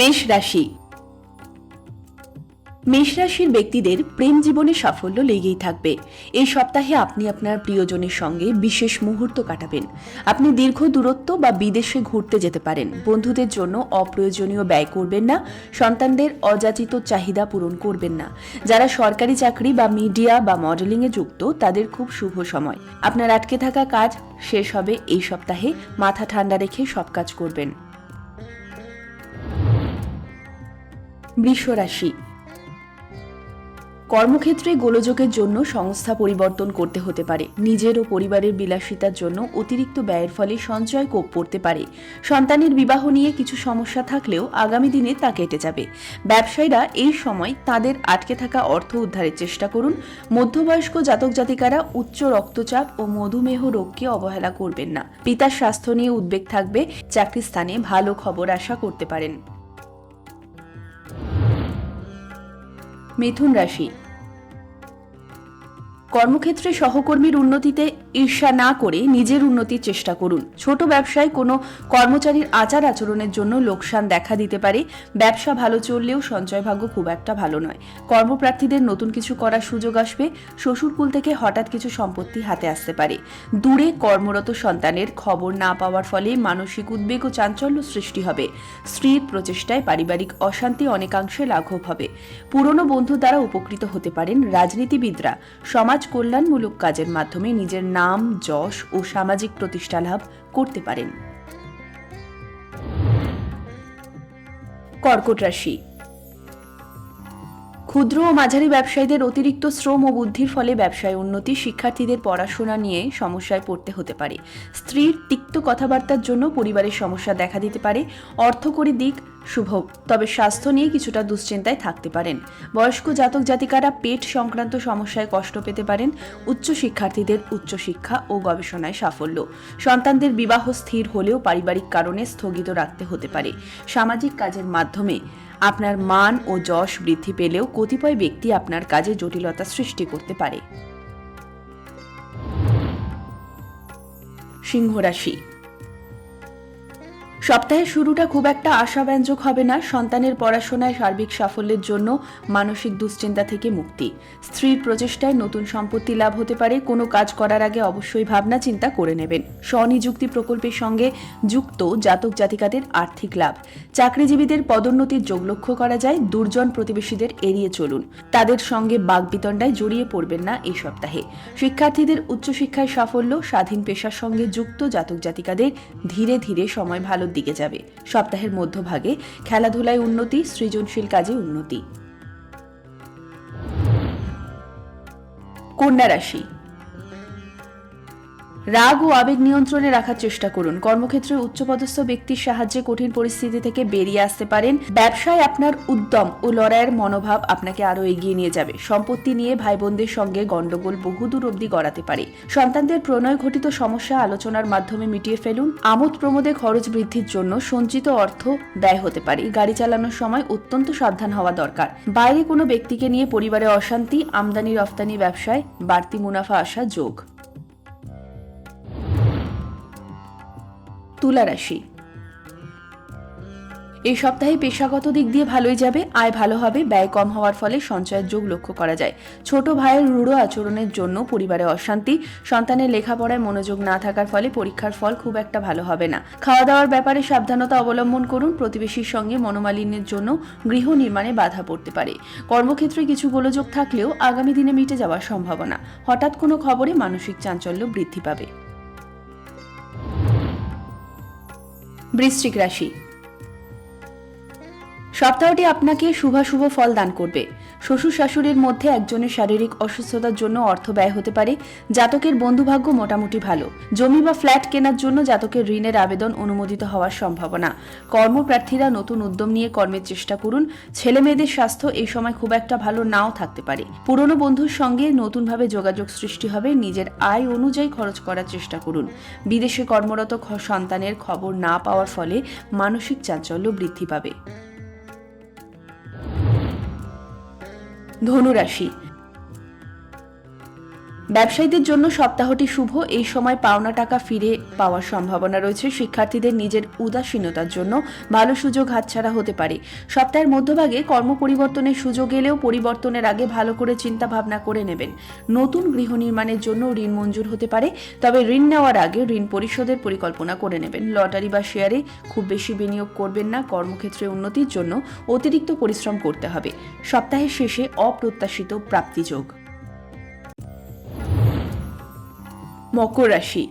মেষ রাশি। মেষ রাশির ব্যক্তিদের প্রেম জীবনে সাফল্য লেগেই থাকবে। এই সপ্তাহে আপনি আপনার প্রিয়জনের সঙ্গে বিশেষ মুহূর্ত কাটাবেন। আপনি দীর্ঘ দূরত্ব বা বিদেশে ঘুরতে যেতে পারেন। বন্ধুদের জন্য অপ্রয়োজনীয় ব্যয় করবেন না। সন্তানদের অযাচিত চাহিদা পূরণ করবেন না। যারা সরকারি চাকরি বা মিডিয়া বা মডেলিংয়ে যুক্ত, তাদের খুব শুভ সময়। আপনার আটকে থাকা কাজ শেষ হবে এই সপ্তাহে। মাথা ঠান্ডা রেখে সব কাজ করবেন। বৃষ রাশি কর্মক্ষেত্রে গোলযোগের জন্য সংস্থা পরিবর্তন করতে হতে পারে। নিজের ও পরিবারের বিলাসিতার জন্য অতিরিক্ত ব্যয়ের ফলে সঞ্চয় কোপ পড়তে পারে। সন্তানের বিবাহ নিয়ে কিছু সমস্যা থাকলেও আগামী দিনে তা কেটে যাবে। ব্যবসায়ীরা এই সময় তাদের আটকে থাকা অর্থ উদ্ধারের চেষ্টা করুন। মধ্যবয়স্ক জাতক জাতিকারা উচ্চ রক্তচাপ ও মধুমেহ রোগকে অবহেলা করবেন না। পিতার স্বাস্থ্য নিয়ে উদ্বেগ থাকবে, চাকরি স্থানে ভালো খবর আশা করতে পারেন। মিথুন রাশি। কর্মক্ষেত্রে সহকর্মীর উন্নতিতে ঈর্ষা না করে নিজের উন্নতির চেষ্টা করুন। ছোট ব্যবসায় কোনো কর্মচারীর আচার আচরণের জন্য লোকসান দেখা দিতে পারে। ব্যবসা ভালো চললেও সঞ্চয় ভাগ্য খুব একটা ভালো নয়। কর্মপ্রার্থীদের নতুন কিছু করার সুযোগ আসবে। শ্বশুরকুল থেকে হঠাৎ কিছু সম্পত্তি হাতে আসতে পারে। দূরে কর্মরত সন্তানের খবর না পাওয়ার ফলে মানসিক উদ্বেগ ও চাঞ্চল্য সৃষ্টি হবে। স্ত্রীর প্রচেষ্টায় পারিবারিক অশান্তি অনেকাংশে লাঘব হবে। পুরনো বন্ধু দ্বারা উপকৃত হতে পারেন রাজনীতিবিদরা। সমাজ কল্যাণমূলক কাজের মাধ্যমে নিজের নাম, যশ ও সামাজিক প্রতিষ্ঠা লাভ করতে পারেন। কর্কট রাশি। ক্ষুদ্র ও মাঝারি ব্যবসায়ীদের অতিরিক্ত শ্রম ও বুদ্ধির ফলে ব্যবসায় উন্নতি, শিক্ষার্থীদের পড়াশোনা নিয়ে সমস্যায় পড়তে হতে পারে। স্ত্রীর তিক্ত কথাবার্তার জন্য পরিবারের সমস্যা দেখা দিতে পারে। অর্থকরী দিক শুভ। তবে স্বাস্থ্য নিয়ে কিছুটা দুশ্চিন্তায় থাকতে পারেন। বয়স্ক জাতক জাতিকারা পেট সংক্রান্ত সমস্যায় কষ্ট পেতে পারেন। উচ্চ শিক্ষার্থীদের উচ্চশিক্ষা ও গবেষণায় সাফল্য। সন্তানদের বিবাহ স্থির হলেও পারিবারিক কারণে স্থগিত রাখতে হতে পারে। সামাজিক কাজের মাধ্যমে আপনার মান ও যশ বৃদ্ধি পেলেও কতিপয় ব্যক্তি আপনার কাজে জটিলতা সৃষ্টি করতে পারে। সিংহ রাশি। সপ্তাহের শুরুটা খুব একটা আশাব্যঞ্জক হবে না। সন্তানের পড়াশোনায় সার্বিক সাফল্যের জন্য মানসিক দুশ্চিন্তা থেকে মুক্তি। স্ত্রীর প্রচেষ্টায় নতুন সম্পত্তি লাভ হতে পারে। কোনো কাজ করার আগে অবশ্যই ভাবনা চিন্তা করে নেবেন। স্বনিযুক্তি প্রকল্পের সঙ্গে যুক্ত জাতক জাতিকাদের আর্থিক লাভ। চাকরিজীবীদের পদোন্নতির যোগ লক্ষ্য করা যায়। দুর্জন প্রতিবেশীদের এড়িয়ে চলুন। তাদের সঙ্গে বাগবিতণ্ডায় জড়িয়ে পড়বেন না এই সপ্তাহে। শিক্ষার্থীদের উচ্চশিক্ষায় সাফল্য, স্বাধীন পেশার সঙ্গে যুক্ত জাতক জাতিকাদের ধীরে ধীরে সময় ভালোর দিকে যাবে। সপ্তাহের মধ্যভাগে খেলাধুলায় উন্নতি সৃজনশীল কাজে উন্নতি। কন্যা রাশি রাগ ও আবেগ নিয়ন্ত্রণে রাখার চেষ্টা করুন। কর্মক্ষেত্রে উচ্চপদস্থ ব্যক্তির সাহায্যে কঠিন পরিস্থিতি থেকে বেরিয়ে আসতে পারেন। ব্যবসায় আপনার উদ্যম ও লড়াইয়ের মনোভাব আপনাকে আরও এগিয়ে নিয়ে যাবে। সম্পত্তি নিয়ে ভাই বোনদের সঙ্গে গন্ডগোল বহুদূর অবধি গড়াতে পারে। সন্তানদের প্রণয় ঘটিত সমস্যা আলোচনার মাধ্যমে মিটিয়ে ফেলুন। আমোদ প্রমোদে খরচ বৃদ্ধির জন্য সঞ্চিত অর্থ ব্যয় হতে পারে। গাড়ি চালানোর সময় অত্যন্ত সাবধান হওয়া দরকার। বাইরে কোনো ব্যক্তিকে নিয়ে পরিবারে অশান্তি আমদানি রফতানি ব্যবসায় বাড়তি মুনাফা আসা যোগ। তুলা রাশি। এই সপ্তাহে পেশাগত দিক দিয়ে ভালোই যাবে, আয় ভালো হবে, ব্যয় কম হওয়ার ফলে সঞ্চয়ের যোগ লক্ষ্য করা যায়। ছোট ভাইয়ের রূঢ় আচরণের জন্য পরিবারে অশান্তি, সন্তানের লেখাপড়ায় মনোযোগ না থাকার ফলে পরীক্ষার ফল খুব একটা ভালো হবে না। খাওয়া দাওয়ার ব্যাপারে সাবধানতা অবলম্বন করুন, প্রতিবেশীর সঙ্গে মনোমালিন্যের জন্য গৃহ নির্মাণে বাধা পড়তে পারে। কর্মক্ষেত্রে কিছু গোলযোগ থাকলেও আগামী দিনে মিটে যাওয়ার সম্ভাবনা। হঠাৎ কোনো খবরে মানসিক চাঞ্চল্য বৃদ্ধি পাবে। বৃশ্চিক রাশি। সপ্তাহটি আপনাকে শুভাশুভ ফল দান করবে। শ্বশুর শাশুড়ির মধ্যে একজনের শারীরিক অসুস্থতার জন্য অর্থ ব্যয় হতে পারে, জাতকের বন্ধুভাগ্য মোটামুটি ভালো। জমি বা ফ্ল্যাট কেনার জন্য জাতকের ঋণের আবেদন অনুমোদিত হওয়ার সম্ভাবনা। কর্মপ্রার্থীরা নতুন উদ্যম নিয়ে কর্মের চেষ্টা করুন। ছেলে মেয়েদের স্বাস্থ্য এই সময় খুব একটা ভালো নাও থাকতে পারে। পুরনো বন্ধুর সঙ্গে নতুনভাবে যোগাযোগ সৃষ্টি হবে। নিজের আয় অনুযায়ী খরচ করার চেষ্টা করুন। বিদেশে কর্মরত সন্তানের খবর না পাওয়ার ফলে মানসিক চাঞ্চল্য বৃদ্ধি পাবে। ধনুরাশি। ব্যবসায়ীদের জন্য সপ্তাহটি শুভ। এই সময় পাওনা টাকা ফিরে পাওয়ার সম্ভাবনা রয়েছে। শিক্ষার্থীদের নিজের উদাসীনতার জন্য ভালো সুযোগ হাতছাড়া হতে পারে। সপ্তাহের মধ্যভাগে কর্ম পরিবর্তনের সুযোগ এলেও পরিবর্তনের আগে ভালো করে চিন্তা ভাবনা করে নেবেন। নতুন গৃহ নির্মাণের জন্য ঋণ মঞ্জুর হতে পারে, তবে ঋণ নেওয়ার আগে ঋণ পরিশোধের পরিকল্পনা করে নেবেন। লটারি বা শেয়ারে খুব বেশি বিনিয়োগ করবেন না। কর্মক্ষেত্রে উন্নতির জন্য অতিরিক্ত পরিশ্রম করতে হবে। সপ্তাহের শেষে অপ্রত্যাশিত প্রাপ্তিযোগ মকর রাশি।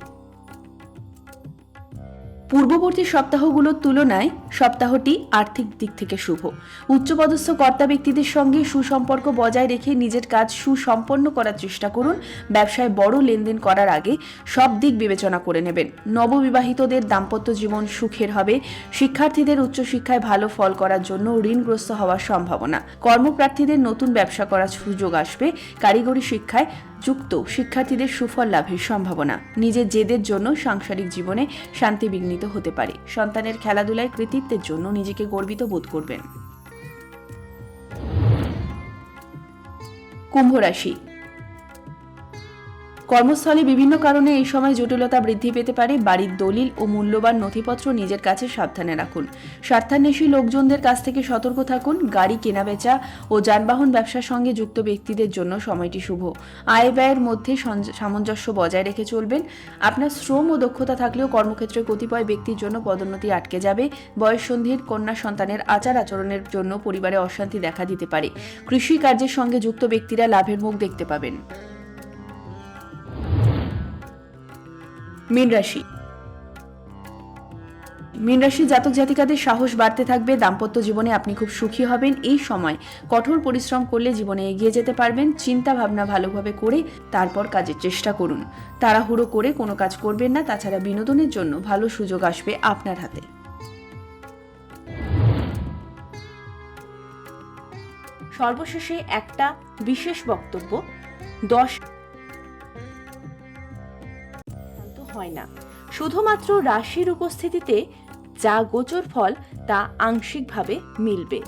পূর্ববর্তী সপ্তাহগুলোর তুলনায় সপ্তাহটি আর্থিক দিক থেকে শুভ। উচ্চপদস্থ কর্তা ব্যক্তিদের সঙ্গে সুসম্পর্ক বজায় রেখে নিজের কাজ সুসম্পন্ন করার চেষ্টা করুন। ব্যবসায় বড় লেনদেন করার আগে সব দিক বিবেচনা করে নেবেন। নববিবাহিতদের দাম্পত্য জীবন সুখের হবে। শিক্ষার্থীদের উচ্চশিক্ষায় ভালো ফল করার জন্য ঋণগ্রস্ত হওয়ার সম্ভাবনা। কর্মপ্রার্থীদের নতুন ব্যবসা করার সুযোগ আসবে। কারিগরি শিক্ষায় যুক্ত শিক্ষার্থীদের সুফল লাভের সম্ভাবনা। নিজের জেদের জন্য সাংসারিক জীবনে শান্তি বিঘ্নিত হতে পারে। সন্তানের খেলাধুলায় কৃতিত্বের জন্য নিজেকে গর্বিত বোধ করবেন। কুম্ভ রাশি কর্মস্থলে বিভিন্ন কারণে এই সময় জটিলতা বৃদ্ধি পেতে পারে। বাড়ির দলিল ও মূল্যবান নথিপত্র নিজের কাছে সাবধানে রাখুন। স্বার্থান্বেষী লোকজনদের কাছ থেকে সতর্ক থাকুন। গাড়ি কেনাবেচা ও যানবাহন ব্যবসার সঙ্গে যুক্ত ব্যক্তিদের জন্য সময়টি শুভ। আয় ব্যয়ের মধ্যে সামঞ্জস্য বজায় রেখে চলবেন। আপনার শ্রম ও দক্ষতা থাকলেও কর্মক্ষেত্রে কতিপয় ব্যক্তির জন্য পদোন্নতি আটকে যাবে। বয়ঃসন্ধির কন্যা সন্তানের আচার আচরণের জন্য পরিবারে অশান্তি দেখা দিতে পারে। কৃষি কার্যের সঙ্গে যুক্ত ব্যক্তিরা লাভের মুখ দেখতে পাবেন। মীন রাশি। মীন রাশি জাতক জাতিকাদের সাহস বাড়তে থাকবে, দাম্পত্য জীবনে আপনি খুব সুখী হবেন। এই সময় কঠোর পরিশ্রম করলে জীবনে এগিয়ে যেতে পারবেন। চিন্তা ভাবনা ভালোভাবে করে তারপর কাজের চেষ্টা করুন। তাড়াহুড়ো করে কোনো কাজ করবেন না। তাছাড়া বিনোদনের জন্য ভালো সুযোগ আসবে আপনার হাতে। সর্বশেষে একটা বিশেষ বক্তব্য, দশ হয় না। শুধুমাত্র রাশির উপস্থিতিতে যা গোচর ফল, তা আংশিকভাবে মিলবে।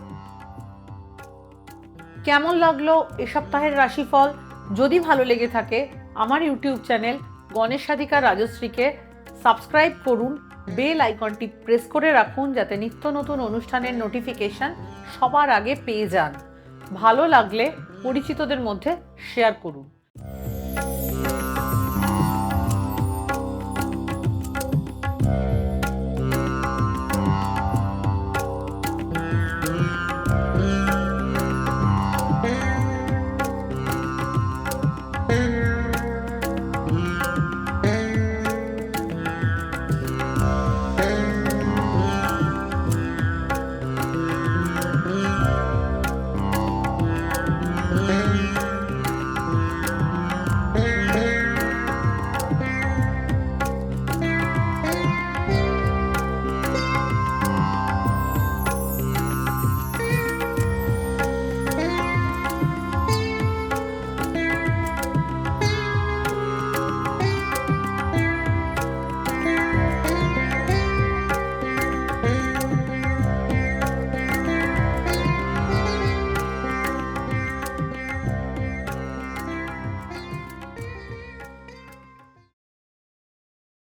কেমন লাগল এ সপ্তাহের রাশিফল? যদি ভালো লেগে থাকে, আমার ইউটিউব চ্যানেল গণেশ সাধিকা রাজশ্রীকে সাবস্ক্রাইব করুন। বেল আইকনটি প্রেস করে রাখুন যাতে নিত্য নতুন অনুষ্ঠানের নোটিফিকেশন সবার আগে পেয়ে যান। ভালো লাগলে পরিচিতদের মধ্যে শেয়ার করুন।